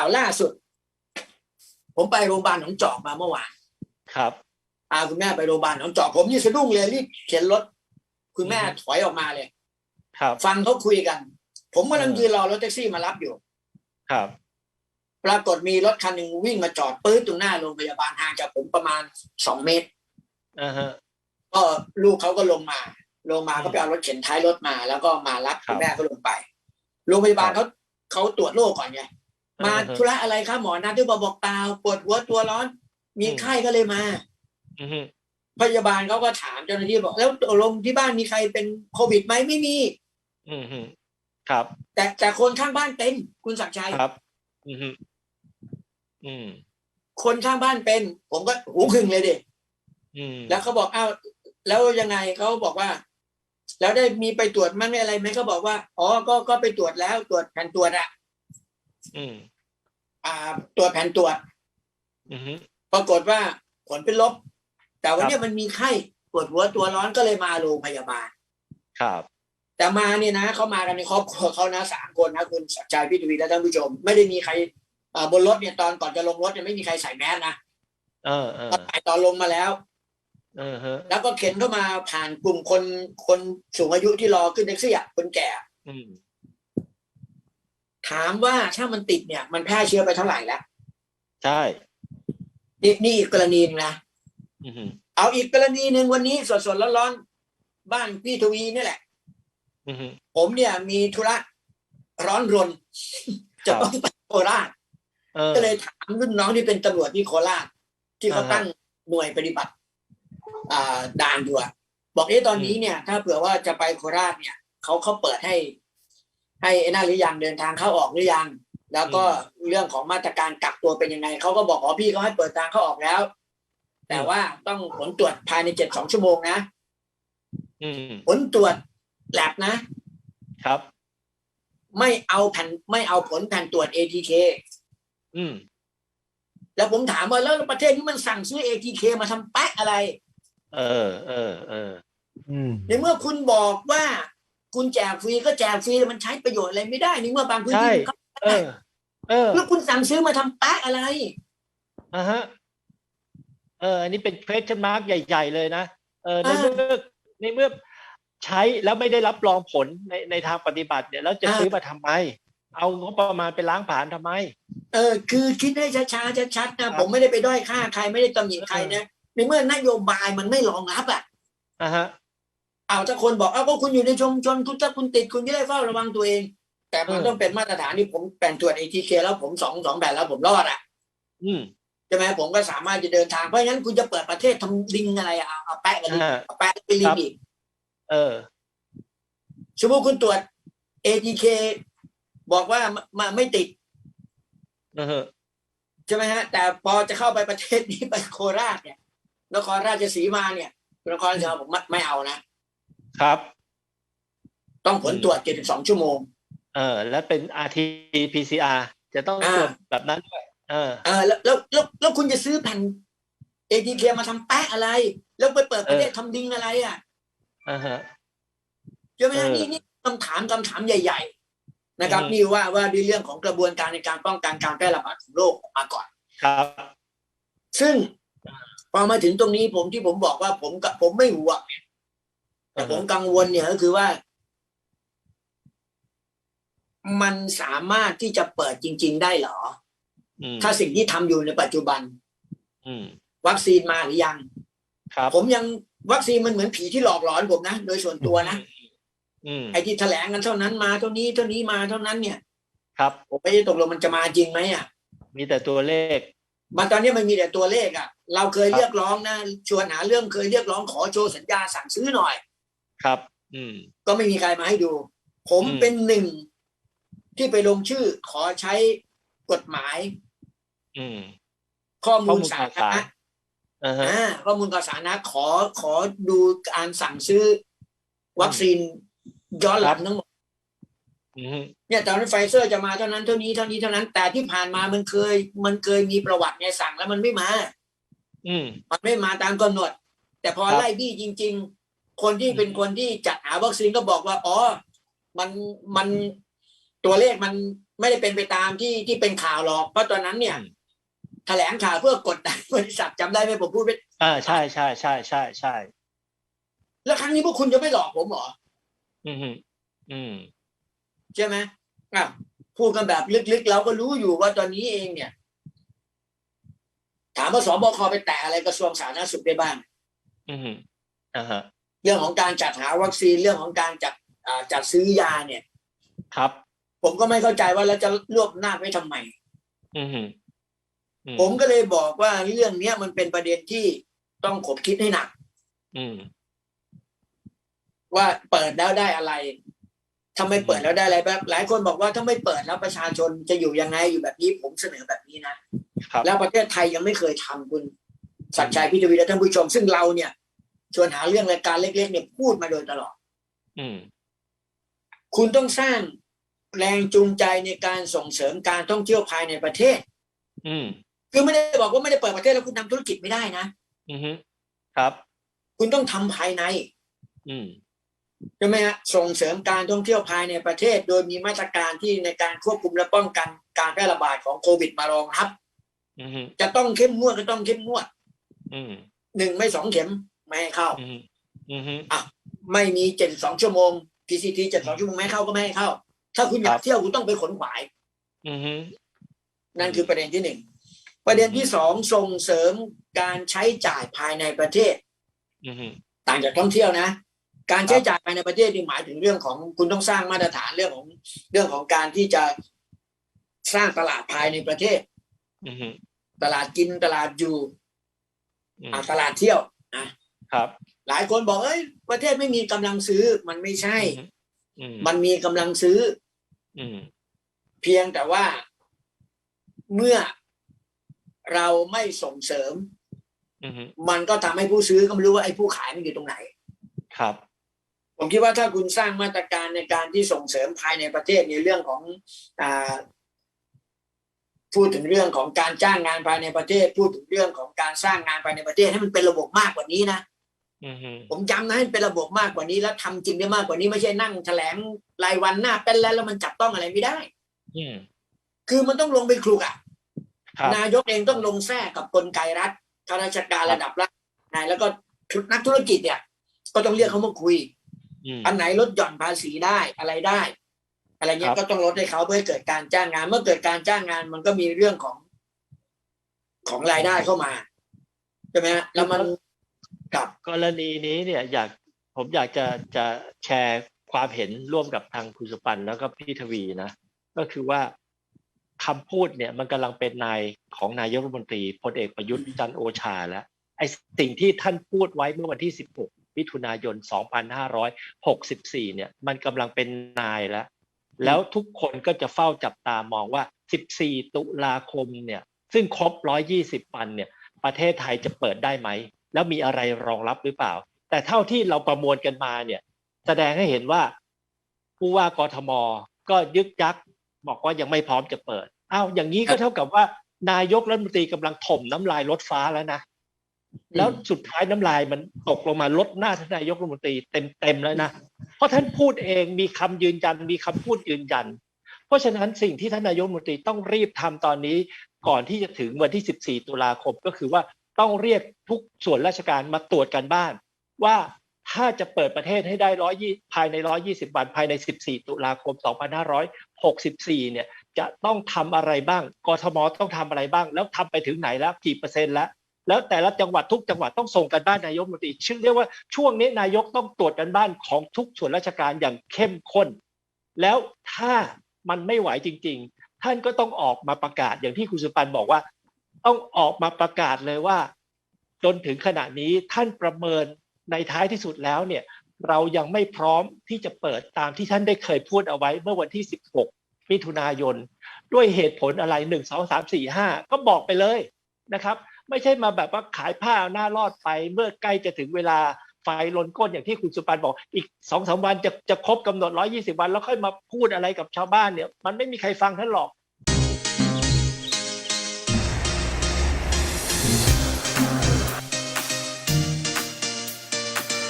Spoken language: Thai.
าวล่าสุด ผมไปโรงพยาบาลหนองจอกมาเมื่อวานครับพาคุณแม่ไปโรงพยาบาลหนองจอกผมนี่สะดุ้งเลยรีบเข็นรถ คุณแม่ถอยออกมาเลย ครับ ฟังเขาคุยกัน ผมกำลังเออยืนรอรถแท็กซี่มารับอยู่ ครับ ปรากฏมีรถคันหนึ่งวิ่งมาจอดปื้ดตรงหน้าโรงพยาบาลห่างจากผมประมาณสองเมตรอ่าฮะก็ลูกเขาก็ลงมา ลงมาอืมก็ไปเอารถเข็นท้ายรถมา แล้วก็มารับครัคุบณแม่เขาลงไป โรงพยาบาลครัเขาบเขาตรวจโรคก่อนไง มาอ่าฮะธุระอะไรคะหมอนัดด้วยบอกบอกเปล่าปวดหัวตัวร้อน มีอืมไข้ก็เลยมาอือฮึพยาบาลเขาก็ถามเจ้าหน้าที่บอก แล้วตกลงที่บ้านมีใครเป็นโควิดไหมไม่มีอือฮึครับ แต่แต่คนข้างบ้านเป็น คุณศักดิ์ชัยครับ อือฮึอืมคนข้างบ้านเป็น ผมก็หูขึงเลยดิอืมแล้วเขาบอกอ้าวแล้วยังไงเขาบอกว่า แล้วได้มีไปตรวจมั้งอะไรไหมเขาบอกว่า อ๋อก็ก็ไปตรวจแล้วตรวจแผ่นตรวจอะ อืมอ่าตรวจแผ่นตรวจอือฮึปรากฏว่าผลเป็นลบ แต่วันครับเนี้ยมันมีไข้ปวดหัวตัวร้อนก็เลยมาโรงพยาบาล ครับ แต่มาเนี่ยนะเขามากันในครอบครัวเขานะสามคนนะคุณศักดิ์ชัยพี่ทวีและท่านผู้ชม ไม่ได้มีใครเอ่อบนรถเนี่ยตอนก่อนจะลงรถเนี่ยไม่มีใครใส่แมสนะเออเออตอนไปตอนลงมาแล้วเออฮะแล้วก็เข็นเข้ามาผ่านกลุ่มคนคนสูงอายุที่รอขึ้นแท็กซี่อะคนแก่ อืม ถามว่าถ้ามันติดเนี่ย มันแพร่เชื้อไปเท่าไหร่แล้วใช่นี่นี่อีกกรณีหนึงนะอือฮึเอาอีกกรณีหนึ่งวันนี้สดๆร้อนๆบ้านพี่ทวีนี่แหละอือฮึผมเนี่ยมีธุระร้อนรน จะต้องไปโคราชเออก็เลยถามรุ่นน้องที่เป็นตำรวจที่โคราช ที่เขาอ่าฮะตั้งหน่วยปฏิบัติ อ่าด่านอยู่อะบอกเอ๊ะตอนนี้เนี่ย ถ้าเผื่อว่าจะไปโคราชเนี่ยเขาเขาเปิดให้ ให้ไอ้นั่นหรือยังเดินทางเข้าออกหรือยัง แล้วก็เรื่องของมาตรการกักตัวเป็นยังไงเขาก็บอกอ๋อพี่เขาให้เปิดทางเข้าออกแล้ว แต่ว่าต้องผลตรวจภายในเจ็ดสองชั่วโมงนะอืมผลตรวจแลบนะ ครับ ไม่เอาแผ่นไม่เอาผลแผ่นตรวจ ATK อืมแล้วผมถามว่าแล้วประเทศนี้มันสั่งซื้อ ATK มาทำแป๊ะอะไร เออ เออ เอออืมในเมื่อคุณบอกว่า คุณแจกฟรีก็แจกฟรีมันใช้ประโยชน์อะไรไม่ได้ในเมื่อบางพื้นที่ใช่มันก็เออ เออ แล้วคุณสั่งซื้อมาทำแป๊ะอะไรอ่าฮะเอออันนี้เป็น question mark ใหญ่ ๆ เลยนะเออในอ่าเมื่อในเมื่อใช้แล้วไม่ได้รับรองผลในในทางปฏิบัติเนี่ยแล้วจะอ่าซื้อมาทำไม เอางบประมาณไปล้างผ่านทำไม เออ คือคิดให้ช้าๆชัดๆครันะบผมไม่ได้ไปด้อยค่าใครไม่ได้ตำหนิใครนะในเมื่อนโยบายมันไม่รองรับอะอ่าฮะ เอาถ้าคนบอกเอาก็คุณอยู่ในชุมชนคุณถ้าคุณติดคุณจะได้เฝ้าระวังตัวเอง แต่มันเออต้องเป็นมาตรฐานที่ผมแผ่นตรวจ ATK แล้วผมสองสองแผ่นแล้วผมรอดอะ อืมใช่ไหมผมก็สามารถจะเดินทางเพราะฉะนั้นคุณจะเปิดประเทศทำลิงอะไรอะเอาเอาแปะกันลิงอ่าเอาแปะเป็นลิคงรับอีกเออสมมติคุณตรวจ ATK บอกว่ามามาไม่ติดเออใช่ไหมฮะ แต่พอจะเข้าไปประเทศนี้ไปโคราชเนี่ยนครราชสีมาเนี่ยนครราชสีมาผมไม่ไม่เอานะ ครับ ต้องผลตรวจ 72 ชั่วโมง เออ และเป็น rt pcr จะต้องอ่าตรวจแบบนั้นด้วยเออเออแล้วแล้วแล้วแล้วคุณจะซื้อแผ่น ATK มาทำแปะอะไร แล้วไปเปิดประเทศเออทำดิงอะไรอะอ่าฮะใช่ไหมฮะเออนี่นี่คำถามคำถามใหญ่ ๆ นะครับอืมนี่ว่าว่าด้วยเรื่องของกระบวนการในการป้องกันการแพร่ระบาดของโรคออกมาก่อนครับ ซึ่งพอมาถึงตรงนี้ผมที่ผมบอกว่าผมกับผมไม่ห่วงเนี่ย แต่ผมกังวลเนี่ยก็คือว่า มันสามารถที่จะเปิดจริง ๆ ได้เหรออืมถ้าสิ่งที่ทำอยู่ในปัจจุบันอืมวัคซีนมาหรือยังครับผมยังวัคซีนมันเหมือนผีที่หลอกหลอนผมนะโดยส่วนตัวนะอืมไอ้ที่แถลงกันเท่านั้นมาเท่านี้เท่านี้มาเท่านั้นเนี่ย ครับผมไม่ได้ตกลงมันจะมาจริงไหมอะ มีแต่ตัวเลขมันตอนนี้มันมีแต่ตัวเลขอะ เราเคยครับเรียกร้องนะชวนหาเรื่องเคยเรียกร้องขอโชว์สัญญาสั่งซื้อหน่อย ครับ อืม ก็ไม่มีใครมาให้ดู ผมอืม เป็นหนึ่งที่ไปลงชื่อขอใช้กฎหมายอืม ข้อมูลข้อมูลสาข่าวธารสาร ณะอ่าฮะ อ่าข้อมูลข่าวสารนะขอขอดูการสั่งซื้อ วัคซีนย้อนหลังทั้งหมดอืมเนี่ยตอนนั้นไฟเซอร์จะมาเท่านั้นเท่านี้เท่านี้เท่านั้น แต่ที่ผ่านมามันเคย มันเคยมีประวัติเนี่ยสั่งแล้วมันไม่มา อืม มันไม่มาตามกำหนด แต่พอครับ ไล่บี้จริงๆ คนที่เป็นคนที่จัดหาวัคซีนก็บอกว่าอ๋อมันมันตัวเลขมันไม่ได้เป็นไปตามที่ที่เป็นข่าวหรอก เพราะตอนนั้นเนี่ยอืมแถลงข่าวเพื่อกดดันบริษัทจำได้ไหมผมพูดไปอ่าใช่ใช่ใช่ใช่ใช่แล้วครั้งนี้พวกคุณจะไม่หลอกผมเหรออืมฮึอืมใช่ไหมอะพูดกันแบบลึกๆ เราก็รู้อยู่ว่าตอนนี้เองเนี่ย ถามว่าสบคไปแตะอะไรกระทรวงสาธารณสุขได้บ้าง อืมฮึอ่าฮะ เรื่องของการจัดหาวัคซีนเรื่องของการจัดอ่าจัดซื้อยาเนี่ยครับ ผมก็ไม่เข้าใจว่าเราจะรวบหน้าจไว้ทำไมอืมฮึอืผมก็เลยบอกว่าเรื่องเนี้ยมันเป็นประเด็นที่ต้องขบคิดให้หนักอืมว่าเปิดแล้วได้อะไรถ้าไม่เปิดแล้วได้อะไรแบบหลายคนบอกว่าถ้าไม่เปิดแล้วประชาชนจะอยู่ยังไงอยู่แบบนี้ผมเสนอแบบนี้นะครับแล้วประเทศไทยยังไม่เคยทำคุณสัจชัยพิทวีและท่านผู้ชม ซึ่งเราเนี่ย ชวนหาเรื่องรายการเล็ก ๆ เนี่ยพูดมาโดยตลอด อืม คุณต้องสร้างแรงจูงใจในการส่งเสริมการท่องเที่ยวภายในประเทศ อืม คือไม่ได้บอกว่าไม่ได้เปิดประเทศแล้วคุณทำธุรกิจไม่ได้นะอืมฮึครับ คุณต้องทำภายใน อืมใช่ไหมฮะส่งเสริมการท่องเที่ยวภายในประเทศ โดยมีมาตรการที่ในการควบคุมและป้องกันการแพร่ระบาดของโควิดมารองรับอืมฮึจะต้องเข้มงวดก็ต้องเข้มงวดอืมหนึ่งไม่สองเข็ม ไม่ให้เข้าอืมอืมฮึไม่มีเจ็ดสองชั่วโมง PCT เจ็ดสองชั่วโมงไม่ให้เข้าก็ไม่ให้เข้า ถ้าคุณอยากเที่ยวคุณต้องไปขนขวายอืมฮึนั่นคือประเด็นที่หนึ่งประเด็นที่สองส่งเสริมการใช้จ่ายภายในประเทศอืมฮึต่างจากท่องเที่ยวนะ การใช้จ่ายภายในประเทศนี่หมายถึงเรื่องของคุณต้องสร้างมาตรฐานเรื่องของเรื่องของการที่จะสร้างตลาดภายในประเทศอืมฮึตลาดกินตลาดอยู่อืมอะตลาดเที่ยวอะ ครับ หลายคนบอกเอ้ยประเทศไม่มีกำลังซื้อมันไม่ใช่อืมมันมีกำลังซื้อ อืมเพียงแต่ว่าเมื่อเราไม่ส่งเสริมอืมฮึมันก็ทำให้ผู้ซื้อก็ไม่รู้ว่าไอ้ผู้ขายมันอยู่ตรงไหน ครับ ผมคิดว่าถ้าคุณสร้างมาตรการในการที่ส่งเสริมภายในประเทศในเรื่องของอาพูดถึงเรื่องของการจ้างงานภายในประเทศ พูดถึงเรื่องของการสร้างงานภายในประเทศให้มันเป็นระบบมากกว่านี้นะอืมฮึ ผมจำนะให้มันเป็นระบบมากกว่านี้แล้วทำจริงได้มากกว่านี้ไม่ใช่นั่งแถลงรายวันหน้าเป็นแล้วแล้วมันจับต้องอะไรไม่ได้อืมคือมันต้องลงไปคลุกอะครับนายกเองต้องลงแทรกกับกลไกรัฐข้าราชการระดับรัฐนายแล้วก็นักธุรกิจเนี่ย ก็ต้องเรียกเขามาคุยอืมอันไหนลดหย่อนภาษีได้อะไรได้ อะไรเงี้ครัยบก็ต้องลดให้เขาเพื่อให้เกิดการจ้างงาน เมื่อเกิดการจ้างงานมันก็มีเรื่องของของรายได้เข้ามาใช่ไหมฮะแล้วมัน กับกรณีนี้เนี่ยอยากผมอยากจะจะแชร์ความเห็นร่วมกับทางคุณสุปันแล้วก็พี่ทวีนะ ก็คือว่าคำพูดเนี่ยมันกำลังเป็นนายของนายกรัฐมนตรีพลเอกประยุทธ์จันทร์โอชาแล้วไอ้สิ่งที่ท่านพูดไว้เมื่อวันที่ 16 มิถุนายน 2564 เนี่ย มันกำลังเป็นนายแล้ว แล้วทุกคนก็จะเฝ้าจับตามองว่า 14 ตุลาคมเนี่ย ซึ่งครบ 120 วันเนี่ย ประเทศไทยจะเปิดได้ไหม แล้วมีอะไรรองรับหรือเปล่า แต่เท่าที่เราประมวลกันมาเนี่ยแสดงให้เห็นว่าผู้ว่ากทมก็ยึกยักบอกว่ายังไม่พร้อมจะเปิดอ้าวอย่างนี้ก็เท่ากับว่า นายกรัฐมนตรีกำลังถมน้ำลายรถฟ้าแล้วนะแล้วสุดท้ายน้ำลายมันตกลงมาลดหน้าท่านนายกรัฐมนตรีเต็มเต็มๆแล้วนะเพราะท่านพูดเองมีคำยืนยันมีคำพูดยืนยัน เพราะฉะนั้นสิ่งที่ท่านนายกรัฐมนตรีต้องรีบทำตอนนี้ ก่อนที่จะถึงวันที่ 14 ตุลาคมก็คือว่า ต้องเรียกทุกส่วนราชการมาตรวจกันบ้าน ว่าถ้าจะเปิดประเทศให้ได้ร้อยยี่ภายใน120วันภายใน14ตุลาคม2564เนี่ยจะต้องทำอะไรบ้างกทมต้องทำอะไรบ้าง แล้วทำไปถึงไหนแล้วกี่เปอร์เซ็นต์แล้วแล้วแต่ละจังหวัดทุกจังหวัดต้องส่งกันบ้านนายกมนตรีชื่อเรียกว่าช่วงนี้นายกต้องตรวจกันบ้านของทุกส่วนราชการอย่างเข้มข้น แล้วถ้ามันไม่ไหวจริง ๆ ท่านก็ต้องออกมาประกาศอย่างที่คุณสุปันบอกว่า ต้องออกมาประกาศเลยว่า จนถึงขณะนี้ท่านประเมินในท้ายที่สุดแล้วเนี่ยเรายังไม่พร้อมที่จะเปิดตามที่ท่านได้เคยพูดเอาไว้เมื่อวันที่ 16 มิถุนายน ด้วยเหตุผลอะไร 1 2 3 4 5 ก็บอกไปเลยนะครับ ไม่ใช่มาแบบว่าขายผ้าเอาหน้ารอดไป เมื่อใกล้จะถึงเวลาไฟลนก้นอย่างที่คุณสุปันบอก อีกสองสาวันจะจะครบกำหนด 120 วัน แล้วค่อยมาพูดอะไรกับชาวบ้านเนี่ย มันไม่มีใครฟังท่านหรอก